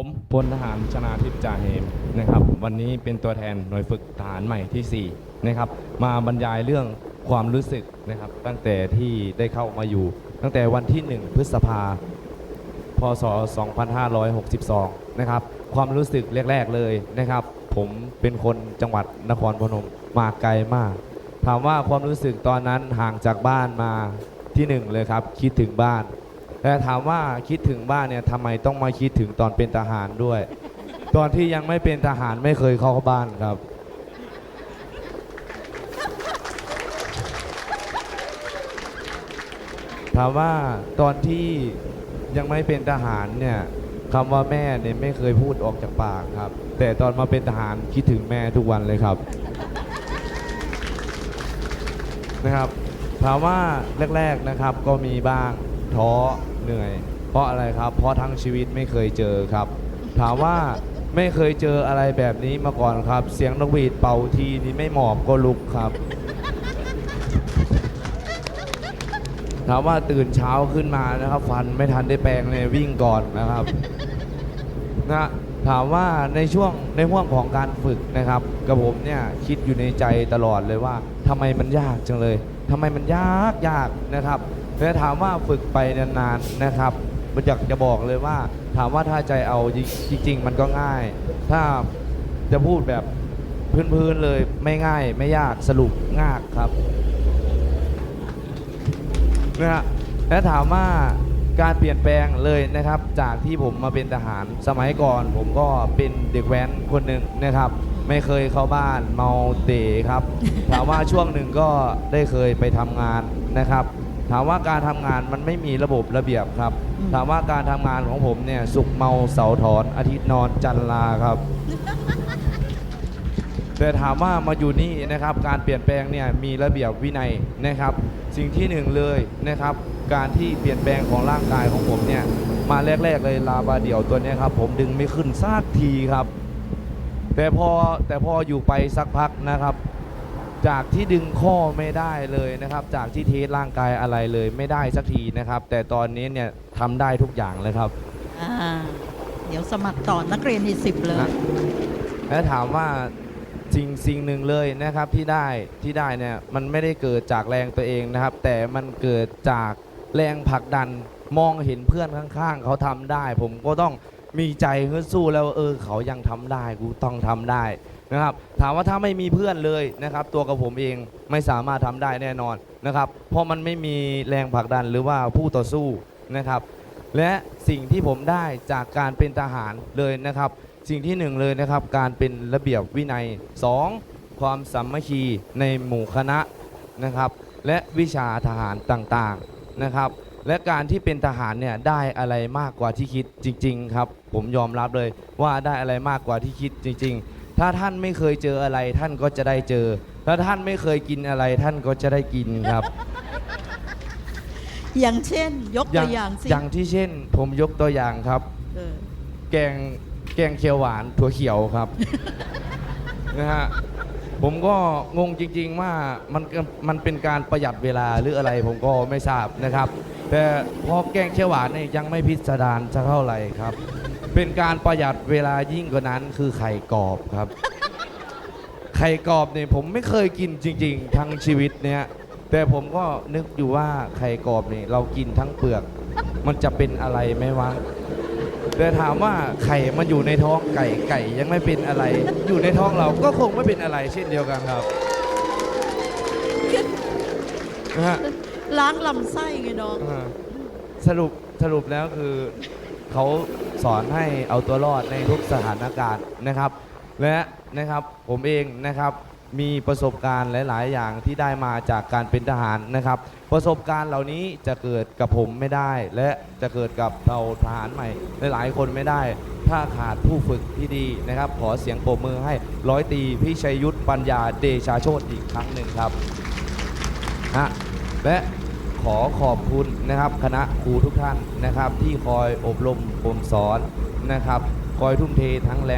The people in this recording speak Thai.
ผมพลทหารชนาทิพย์จ่าเหมนะครับ วันนี้เป็นตัวแทนหน่วยฝึกทหารใหม่ที่ 4 นะครับ มาบรรยายเรื่องความรู้สึกนะครับ ตั้งแต่ที่ได้เข้ามาอยู่ ตั้งแต่วันที่ 1 พฤษภาพศ 2562 นะครับ ความรู้สึกแรก ๆ เลยนะครับ ผมเป็นคนจังหวัดนครพนมมาไกลมาก ถามว่าความรู้สึกตอนนั้นห่างจากบ้านมาที่หนึ่งเลยครับ คิดถึงบ้าน แต่ถามว่าคิดถึงบ้านเนี่ยทำไมต้องมาคิดถึงตอนเป็นทหารด้วย ตอนที่ยังไม่เป็นทหารไม่เคยเข้าบ้านครับ ถามว่าตอนที่ยังไม่เป็นทหารเนี่ยคำว่าแม่เนี่ยไม่เคยพูดออกจากปากครับ แต่ตอนมาเป็นทหารคิดถึงแม่ทุกวันเลยครับ นะครับถามว่าแรก ๆนะครับก็มีบ้าง ท้อเหนื่อย เพราะอะไรครับ เพราะทั้งชีวิตไม่เคยเจอครับ ถามว่าไม่เคยเจออะไรแบบนี้มาก่อนครับ เสียงนกหวีดเป่าทีนี้ไม่หมอบก็ลุกครับ ถามว่าตื่นเช้าขึ้นมานะครับ ฟันไม่ทันได้แปรงเลยวิ่งก่อนนะครับนะถามว่าในช่วงในห่วงของการฝึกนะครับกับผมเนี่ยคิดอยู่ในใจตลอดเลยว่าทำไมมันยากจังเลยทำไมมันยากยากนะครับ แต่ถามว่าฝึกไปนานๆนะครับ มันอยากจะบอกเลยว่า ถามว่าถ้าใจเอาจริง ๆ มันก็ง่าย ถ้าจะพูดแบบพื้นๆเลยไม่ง่าย ไม่ยากสรุปง่ายครับนะฮะและถามว่าการเปลี่ยนแปลงเลยนะครับ จากที่ผมมาเป็นทหารสมัยก่อน ผมก็เป็นเด็กแว้นคนหนึ่งนะครับ ไม่เคยเข้าบ้านเมาเตะครับ ถามว่าช่วงหนึ่งก็ได้เคยไปทำงานนะครับ ถามว่าการทำงานมันไม่มีระบบระเบียบครับ ถามว่าการทำงานของผมเนี่ยสุกร์เมาเสาร์ถอนอาทิตย์นอนจันทร์ลาครับ แต่ถามว่ามาอยู่นี่นะครับ การเปลี่ยนแปลงเนี่ยมีระเบียบวินัยนะครับ สิ่งที่หนึ่งเลยนะครับ การที่เปลี่ยนแปลงของร่างกายของผมเนี่ยมาแรก ๆ เลยลาบาเดี่ยวตัวเนี้ยครับ ผมดึงไม่ขึ้นซากทีครับ แต่พอแต่พออยู่ไปสักพักนะครับ จากที่ดึงข้อไม่ได้เลยนะครับ จากที่เทสร่างกายอะไรเลยไม่ได้สักทีนะครับ แต่ตอนนี้เนี่ยทำได้ทุกอย่างเลยครับอ่าเดี๋ยวสมัครต่อนักเรียนอีกสิบเลย นะแล้วถามว่าสิ่งสิ่งหนึ่งเลยนะครับที่ได้ที่ได้เนี่ยมันไม่ได้เกิดจากแรงตัวเองนะครับ แต่มันเกิดจากแรงผลักดันมองเห็นเพื่อนข้างๆ เขาทำได้ ผมก็ต้องมีใจฮึดสู้แล้วเออเขายังทำได้กูต้องทำได้ นะครับ ถามว่าถ้าไม่มีเพื่อนเลยนะครับ ตัวกับผมเองไม่สามารถทำได้แน่นอนนะครับ เพราะมันไม่มีแรงผลักดันหรือว่าผู้ต่อสู้นะครับ และสิ่งที่ผมได้จากการเป็นทหารเลยนะครับ สิ่งที่หนึ่งเลยนะครับ การเป็นระเบียบวินัย 2. ความสามัคคีในหมู่คณะนะครับ และวิชาทหารต่างๆนะครับและการที่เป็นทหารเนี่ยได้อะไรมากกว่าที่คิดจริง ๆ ครับ ผมยอมรับเลยว่าได้อะไรมากกว่าที่คิดจริง ๆ ถ้าท่านไม่เคยเจออะไร ท่านก็จะได้เจอ ถ้าท่านไม่เคยกินอะไร ท่านก็จะได้กินครับ อย่างเช่น ยกตัวอย่างสิอย่างที่เช่น ผมยกตัวอย่างครับ เออ แกงแกงเขียวหวานถั่วเขียวครับ นะฮะ ผมก็งงจริง ๆว่ามันมันเป็นการประหยัดเวลาหรืออะไรผมก็ไม่ทราบนะครับ แต่พอแกงเขียวหวานเนี่ยยังไม่พิสดารจะเท่าไหร่ครับ เป็นการประหยัดเวลายิ่งกว่านั้นคือไข่กรอบครับ ไข่กรอบเนี่ยผมไม่เคยกินจริง ๆ ทั้งชีวิตเนี่ยแต่ผมก็นึกอยู่ว่าไข่กรอบเนี่ยเรากินทั้งเปลือก มันจะเป็นอะไรไหมวะ แต่ถามว่าไข่มันอยู่ในท้องไก่ไก่ยังไม่เป็นอะไร อยู่ในท้องเราก็คงไม่เป็นอะไรเช่นเดียวกันครับนะฮะล้างลำไส้ไงน้อง อ่าสรุปสรุปแล้วคือเขาสอนให้เอาตัวรอดในทุกสถานการณ์นะครับ และนะครับผมเองนะครับ มีประสบการณ์หลาย ๆ อย่างที่ได้มาจากการเป็นทหารนะครับ ประสบการณ์เหล่านี้จะเกิดกับผมไม่ได้ และจะเกิดกับเราทหารใหม่ หลาย ๆ คนไม่ได้ ถ้าขาดผู้ฝึกที่ดีนะครับ ขอเสียงปรบมือให้ร้อยตีพิชัยยุทธปัญญาเดชาโชตอีกครั้งหนึ่งครับฮะและขอขอบคุณนะครับ คณะครูทุกท่านนะครับ ที่คอยอบรมผมสอนนะครับ คอยทุ่มเททั้งแรง